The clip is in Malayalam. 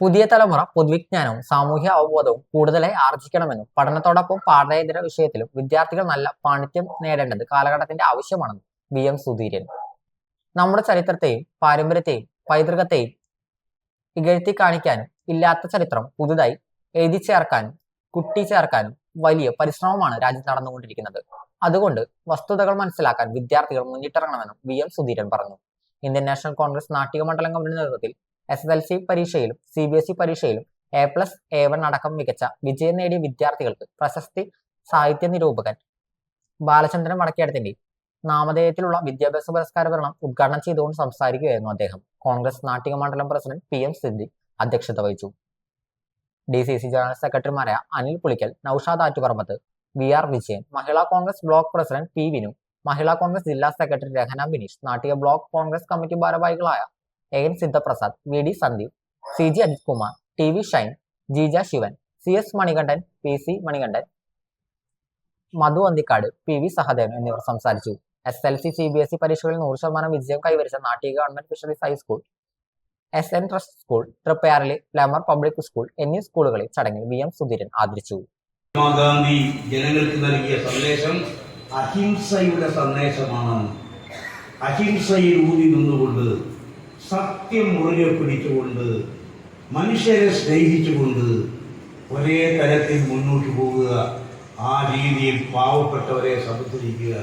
പുതിയ തലമുറ പൊതുവിജ്ഞാനവും സാമൂഹ്യ അവബോധവും കൂടുതലായി ആർജിക്കണമെന്നും പഠനത്തോടൊപ്പം പാഠ്യേതര വിഷയത്തിലും വിദ്യാർത്ഥികൾ നല്ല പാണ്ഡിത്യം നേടേണ്ടത് കാലഘട്ടത്തിന്റെ ആവശ്യമാണെന്നും വി എം സുധീരൻ. നമ്മുടെ ചരിത്രത്തെയും പാരമ്പര്യത്തെയും പൈതൃകത്തെയും ഇകഴ്ത്തി കാണിക്കാനും ഇല്ലാത്ത ചരിത്രം പുതുതായി എഴുതി ചേർക്കാനും കുട്ടി ചേർക്കാനും വലിയ പരിശ്രമമാണ് രാജ്യത്ത് നടന്നുകൊണ്ടിരിക്കുന്നത്. അതുകൊണ്ട് വസ്തുതകൾ മനസ്സിലാക്കാൻ വിദ്യാർത്ഥികൾ മുന്നിട്ടിറങ്ങണമെന്നും വി എം സുധീരൻ പറഞ്ഞു. ഇന്ത്യൻ നാഷണൽ കോൺഗ്രസ് നാട്ടിക മണ്ഡലം കമ്മിറ്റി നേതൃത്വത്തിൽ എസ് എസ് എൽ സി പരീക്ഷയിലും സി ബി എസ് ഇ പരീക്ഷയിലും എ പ്ലസ് എ വൺ അടക്കം മികച്ച വിജയം നേടിയ വിദ്യാർത്ഥികൾക്ക് പ്രശസ്തി സാഹിത്യ നിരൂപകൻ ബാലചന്ദ്രൻ വടക്കേടത്തിന്റെ നാമധേയത്തിലുള്ള വിദ്യാഭ്യാസ പുരസ്കാര വിതരണം ഉദ്ഘാടനം ചെയ്തുകൊണ്ട് സംസാരിക്കുകയായിരുന്നു അദ്ദേഹം. കോൺഗ്രസ് നാട്ടിക മണ്ഡലം പ്രസിഡന്റ് പി എം സിദ്ധി അധ്യക്ഷത വഹിച്ചു. ഡി സി സി ജനറൽ സെക്രട്ടറിമാരായ Anil Pulikkal Noushad Attuparambath V R Vijayan Mahila Congress block president P Vinu Mahila Congress ജില്ലാ secretary Rahana Bineesh Nattika block Congress committee ഭാരവാഹികളായ A N Sidhaprasad V D Sandeep C G Ajith Kumar T V Shine Jeeja Sivan C S Manikandan P C Manikandan Madhu Anthikad P V Sahadevan എന്നിവർ സംസാരിച്ചു. S L C C B S E പരീക്ഷകളിൽ നൂറ് ശതമാനം വിജയം കൈവരിച്ച Nattika government fisheries high school S N trust school തൃപ്പയാറിലെ ലമർ പബ്ലിക് സ്കൂൾ എന്നീ സ്കൂളുകളിൽ ചടങ്ങിൽ വി എം സുധീരൻ ആദരിച്ചു. മഹാത്മാഗാന്ധി ജനങ്ങൾക്ക് നൽകിയ സന്ദേശം അഹിംസയുടെ സന്ദേശമാണ്. അഹിംസയിൽ ഊതി നിന്നുകൊണ്ട് സത്യം മുറുകെ പിടിച്ചുകൊണ്ട് മനുഷ്യരെ സ്നേഹിച്ചുകൊണ്ട് ഒരേ തരത്തിൽ മുന്നോട്ട് പോകുക ആ രീതിയിൽ പാവപ്പെട്ടവരെ സംരക്ഷിക്കുക